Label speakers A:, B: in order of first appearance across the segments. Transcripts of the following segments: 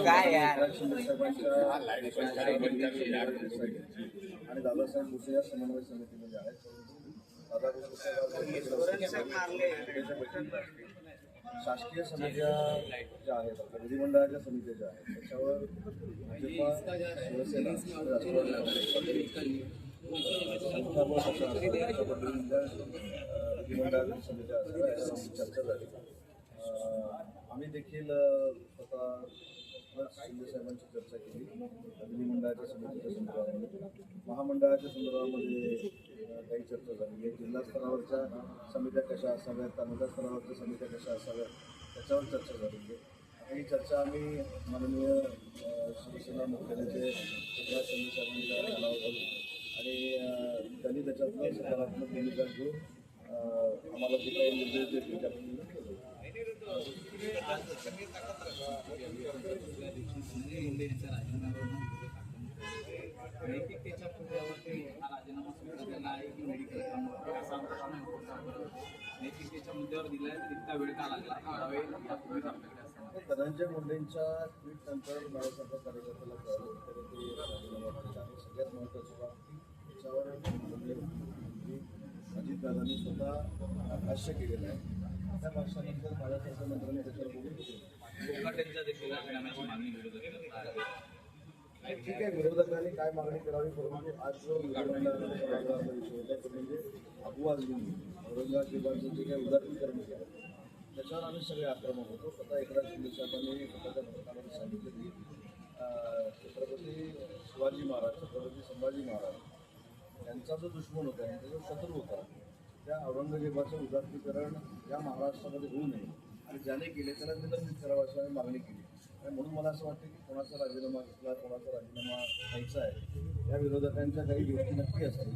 A: काय
B: आणि दादासाहेब भुसे या समन्वय समितीमध्ये आहेत दादा शासकीय समित्या ज्या आहेत आपल्या विधिमंडळाच्या समित्या ज्या आहेत त्याच्यावर भाजपा शिवसेना समित्या असतात चर्चा झाली आम्ही देखील अ, स्वतः शिंदे साहेबांची चर्चा केली विधिमंडळाच्या समितीच्या संदर्भामध्ये. महामंडळाच्या संदर्भामध्ये काही चर्चा झाली. आहे जिल्हा स्तरावरच्या समित्या कशा असाव्यात तालुका स्तरावरच्या समित्या कशा असाव्यात त्याच्यावर चर्चा झालेली आहे ही चर्चा आम्ही माननीय शिवसेना मुख्यालयाचे सगळ्या शिंदे साहेबांच्या कानावर घालू आणि त्यांनी त्याच्यातनं सकारात्मक भूमिका घेऊन आम्हाला जे काही निर्देश देतील त्या
A: आहे की मेडिकल असा प्रश्न. नैतिकतेच्या मुद्द्यावर दिलाय तर इतका वेळ का लागला? हा वेळ यापूर्वीच आपल्याकडे
B: तर धनंजय मुंडेंच्या ट्विट नंतर बाळासाहेब कार्यकर्त्याला कळलं त्याने ते सगळ्यात महत्त्वाची बाब त्याच्यावर अजितदादांनी स्वतः भाष्य केलेलं आहे. त्या भाष्यानंतर माझ्यासारख्या मंत्र्यांनी त्याच्यावर बोलून घेतलं
A: कोकाटेंच्या देखील मागणी आहे.
B: ठीक आहे विरोधकांनी काय मागणी करावी परंतु आज जो अपवाद घेऊन विषय होता जे काही उदारीकरण केलं त्याच्यावर आम्ही सगळे आक्रमक होतो. स्वतः एकनाथ शिंदे साहेबांनी स्वतःच्या सांगितलं की छत्रपती शिवाजी महाराज छत्रपती संभाजी महाराज यांचा जो दुश्मन होता यांचा जो शत्रू होता त्या औरंगजेबाचं उदारीकरण या महाराष्ट्रामध्ये होऊ नये आणि ज्याने केले त्याला निलंबित करावं अशी आम्ही मागणी केली. आणि म्हणून मला असं वाटतं की कोणाचा राजीनामा घेतला कोणाचा राजीनामा घ्यायचा आहे या विरोधकांच्या काही गोष्टी नक्की असतील.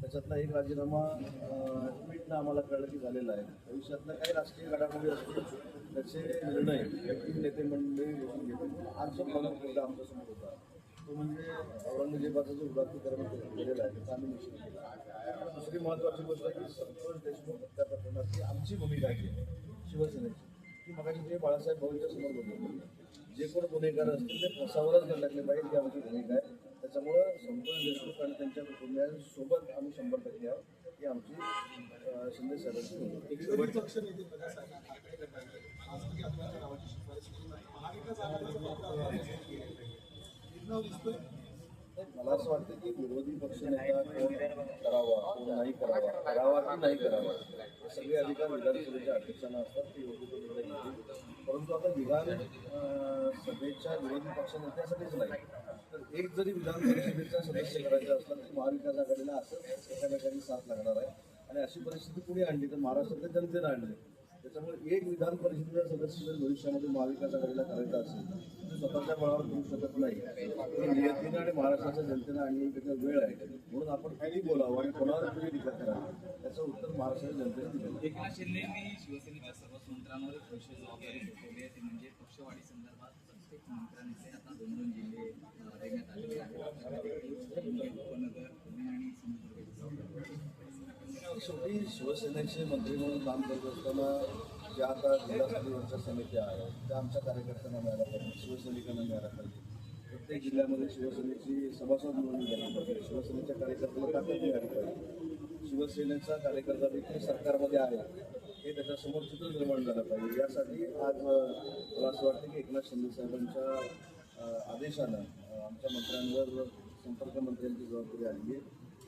B: त्याच्यातला एक राजीनामा ट्विटनं आम्हाला कळलं की झालेला आहे. भविष्यातल्या काही राजकीय घडामोडी असतील त्याचे निर्णय व्यक्ती नेते मंडळी घेऊन घेतील. प्रमुख मुद्दा आमच्यासमोर होता तो म्हणजे औरंगजेबाचं जो उदात्तीकरण केलेला आहे त्याचा आम्ही निश्चित केला. दुसरी महत्त्वाची गोष्ट आहे की संतोष देशमुख हत्या प्रकरणाची आमची भूमिका आहे शिवसेनेची. की मगाशी ते बाळासाहेब भवनच्या समोर बोलले जे कोण गुन्हेगार असतील ते फसावरच लागले पाहिजे आमची भूमिका आहे त्याच्यामुळं संतोष देशमुख आणि त्यांच्या कुटुंबियांसोबत आम्ही शंभर टक्के आहोत. ही आमची शिंदे साहेबांची मला असं वाटतं की विरोधी पक्ष नेता कोण करावा कोण नाही करावा करावा की नाही करावा? सगळे अधिकार विधानसभेच्या अध्यक्षांना असतात ते योग्य निर्णय घेतील. परंतु आता विधान सभेच्या विरोधी पक्षनेत्यासाठीच नाही. तर एक जरी विधान परिषदेचा सदस्य करायचा असला तर महाविकास आघाडीला असं एकामेकांनी साथ लागणार आहे. आणि अशी परिस्थिती कुणी आणली तर महाराष्ट्रातल्या जनतेनं आणली. त्याच्यामुळे एक विधान परिषदेचा सदस्य जर भविष्यामध्ये महाविकास आघाडीला करायचा असेल तर स्वतःच्या बळावर करू शकत नाही. नियतीनं आणि महाराष्ट्राच्या जनतेनं आणि त्याचा वेळ आहे. म्हणून आपण काही बोलावं आणि कोणावर कुठे टीका करावी त्याचं उत्तर महाराष्ट्राच्या जनतेने दिलेलं.
A: एकनाथ शिंदेंनी शिवसेनेच्या सर्वच मंत्र्यांवर एक विशेष जबाबदारी सोपवली आहे. ती म्हणजे पक्षवाढी संदर्भात प्रत्येक मंत्र्यांचे आता दोन दोन जिल्हे देण्यात आलेले आहेत. उपनगर पुणे आणि सिंधुदुर्ग
B: शेवटी शिवसेनेचे मंत्री म्हणून काम करत असताना ज्या आता जिल्हास्तरीयवरच्या समित्या आहेत त्या आमच्या कार्यकर्त्यांना मिळायला पाहिजे शिवसैनिकांना मिळायला पाहिजे प्रत्येक जिल्ह्यामध्ये शिवसेनेची सभासद म्हणून झाली पाहिजे. शिवसेनेच्या कार्यकर्त्याला ताकद मिळाली पाहिजे. शिवसेनेचा कार्यकर्ता देखील सरकारमध्ये आहे. हे त्याच्यासमोर चित्र निर्माण झालं पाहिजे. यासाठी आज मला असं वाटतं की एकनाथ शिंदे साहेबांच्या आदेशानं आमच्या मंत्र्यांवर संपर्क मंत्र्यांची जबाबदारी आली आहे.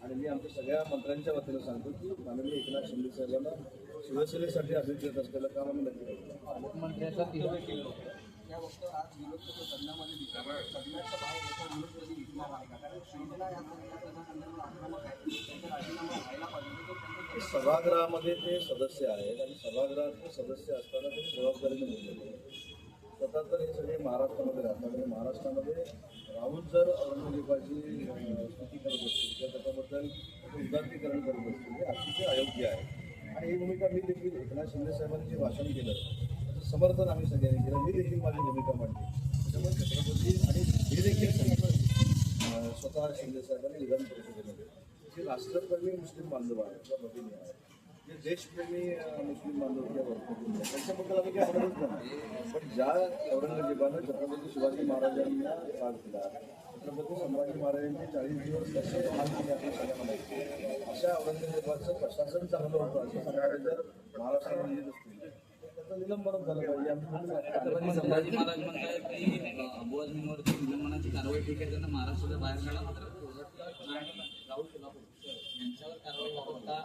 B: आणि मी आमच्या सगळ्या मंत्र्यांच्या वतीनं सांगतो की माननीय एकनाथ शिंदे साहेबांना शिवसेनेसाठी अभिप्रेत असलेलं काम आम्ही नक्की करू.
A: या तिहेरी
C: आज विलुप्त करतो सदनामध्ये दिसला भाव बाहेर याचा विरोध दिसणार आहे का? कारण शिवसेना या प्रकरणात आक्रमक आहे. त्यांचा राजीनामा व्हायला पाहिजे. तो त्यांनी
B: सभागृहामध्ये ते सदस्य आहेत आणि सभागृहाचे सदस्य असताना ते जबाबदारीने बोललेले स्वतः तर हे सगळे महाराष्ट्रामध्ये राहतात आणि महाराष्ट्रामध्ये राहून जर औरंगजेबाची अं, स्तुती करत असतील किंवा त्याच्याबद्दल त्याचं करत असतील हे अतिशय अयोग्य आहे. आणि ही भूमिका मी देखील एकनाथ शिंदे साहेबांनी जे भाषण केलं समर्थन आम्ही सगळ्यांनी केलं. मी देखील माझी भूमिका मांडली त्याच्यामुळे छत्रपती आणि हे देखील स्वतः शिंदे साहेबांनी विधान परिषदेमध्ये. जे राष्ट्रप्रेमी मुस्लिम बांधव आहेत. किंवा भगिनी आहेत. जे देशप्रेमी मुस्लिम बांधव किंवा भगिनी आहेत. त्यांच्याबद्दल आम्ही काही म्हणतच नाही. पण ज्या औरंगजेबानं छत्रपती शिवाजी महाराजांना त्रास दिला छत्रपती संभाजी महाराजांचे चाळीस दिवस कसे महान केले आपल्या सगळ्यांना माहिती अशा औरंगजेबाचं प्रशासन चांगलं होतं. असं सगळ्या जर महाराष्ट्रामध्ये लिहित असतील. त्याचं निलंबन झालं पाहिजे. आम्ही म्हणून
A: छत्रपती संभाजी महाराज की निलंबनाची कारवाई ठीक आहे त्यांना महाराष्ट्राच्या बाहेर काढा मात्र राहुल यांच्यावर कारवाई वापरता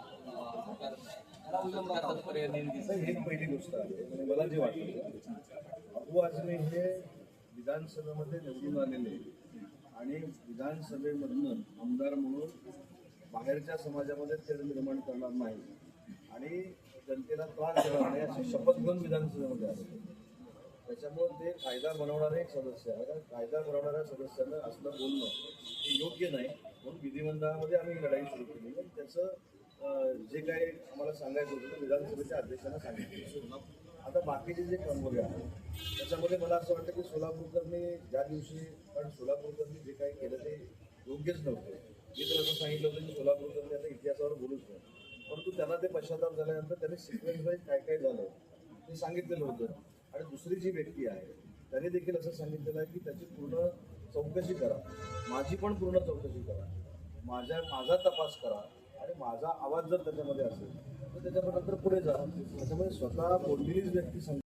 B: ही पहिली गोष्ट आहे. मला जे वाटतं अबू आझमी हे विधानसभेमध्ये निवडून आलेले आणि विधानसभेमधनं आमदार म्हणून बाहेरच्या समाजामध्ये तेढ निर्माण करणार नाही. आणि जनतेला त्रास देणार नाही अशी शपथ घेऊन विधानसभेमध्ये आले. त्याच्यामुळे ते कायदा बनवणारे एक सदस्य आहे. कारण कायदा बनवणाऱ्या सदस्यांना असलं बोलणं हे योग्य नाही. म्हणून विधिमंडळामध्ये आम्ही लढाई सुरू केली. आणि त्याचं जे काही आम्हाला सांगायचं होतं ते विधानसभेच्या अध्यक्षांना सांगितलं. आता बाकीचे जे कंगोले आहेत त्याच्यामध्ये मला असं वाटतं की सोलापूरकरनी ज्या दिवशी कारण सोलापूरकरनी जे काही केलं ते योग्यच नव्हतं. मी तर असं सांगितलं होतं की सोलापूरकरनी आता इतिहासावर बोलूच नाही परंतु त्यांना ते पश्चाताप झाल्यानंतर त्यांनी सिक्वेन्स वाईज काय काय झालं ते सांगितलेलं होतं. आणि दुसरी जी व्यक्ती आहे त्याने देखील असं सांगितलेलं आहे की त्याची पूर्ण चौकशी करा. माझी पण पूर्ण चौकशी करा. माझ्या माझा तपास करा. आणि माझा आवाज जर त्याच्यामध्ये असेल तर त्याच्यानंतर पुढे जा. त्याच्यामुळे स्वतः बोललेलीच व्यक्ती सांग